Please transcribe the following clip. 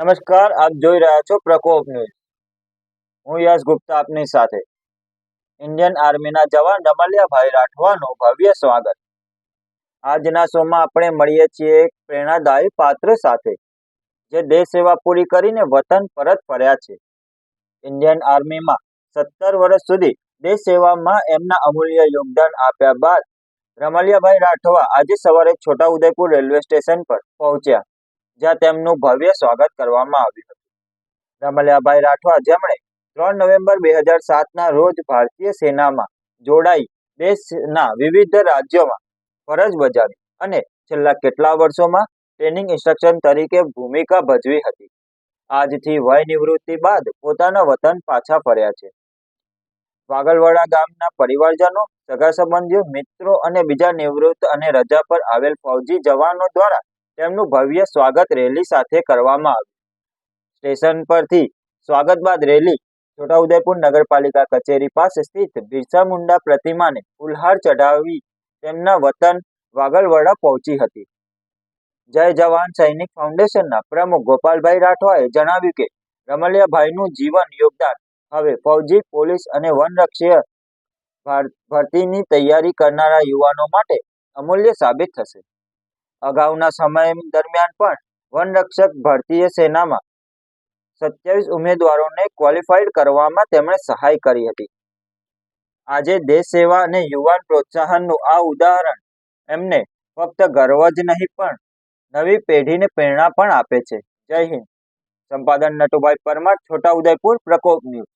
નમસ્કાર, આપ જોઈ રહ્યા છો પ્રકોપ ન્યૂઝ. હું યશ ગુપ્તા આપની સાથે. ઇન્ડિયન આર્મીના જવાન રમલિયાભાઈ રાઠવાનું ભવ્ય સ્વાગત. આજના શોમાં આપણે મળીએ છીએ એક પ્રેરણાદાયી પાત્ર સાથે, જે દેશ સેવા પૂરી કરીને વતન પરત ફર્યા છે. ઇન્ડિયન આર્મીમાં સત્તર વર્ષ સુધી દેશ સેવામાં એમના અમૂલ્ય યોગદાન આપ્યા બાદ રમલિયાભાઈ રાઠવા આજે સવારે છોટાઉદેપુર રેલવે સ્ટેશન પર પહોંચ્યા. જ્યાં તેમનું ભવ્ય સ્વાગત કરવામાં આવ્યું હતું. રમલિયાભાઈ રાઠવા જેમણે ત્રણ નવેમ્બર બે હજાર સાતના રોજ ભારતીય સેનામાં જોડાઈ દેશના વિવિધ રાજ્યોમાં ફરજ બજાવી અને છેલ્લા કેટલા વર્ષોમાં ટ્રેનિંગ ઇન્સ્ટ્રક્શન તરીકે ભૂમિકા ભજવી હતી. આજથી વય નિવૃત્તિ બાદ પોતાના વતન પાછા ફર્યા છે. વાગલવાડા ગામના પરિવારજનો, સગા સંબંધીઓ, મિત્રો અને બીજા નિવૃત્ત અને રજા પર આવેલ ફૌજી જવાનો દ્વારા તેમનું ભવ્ય સ્વાગત રેલી સાથે કરવામાં આવ્યું. સ્ટેશન પરથી સ્વાગત બાદ રેલી છોટાઉદેપુર નગરપાલિકા કચેરી પાસે સ્થિત બિરસા મુંડા પ્રતિમાને ફૂલહાર ચઢાવી તેમના વતન વાગલવાડા પહોંચી હતી. જય જવાન સૈનિક ફાઉન્ડેશનના પ્રમુખ ગોપાલભાઈ રાઠવાએ જણાવ્યું કે, રમલિયાભાઈનું જીવન યોગદાન. હવે ફૌજી, પોલીસ અને વનરક્ષીય ભરતીની તૈયારી કરનારા યુવાનો માટે અમૂલ્ય સાબિત થશે. અગાઉના સમય દરમિયાન પણ વનરક્ષક ભારતીય સેનામાં સત્યાવીસ ઉમેદવારોને ક્વોલિફાઈડ કરવામાં તેમણે સહાય કરી હતી. આજે દેશ સેવા અને યુવાન પ્રોત્સાહનનું આ ઉદાહરણ એમને ફક્ત ગર્વ જ નહીં, પણ નવી પેઢીને પ્રેરણા પણ આપે છે. જય હિન્દ. સંપાદન નટુભાઈ પરમાર, છોટાઉદેપુર, પ્રકોપ ન્યૂઝ.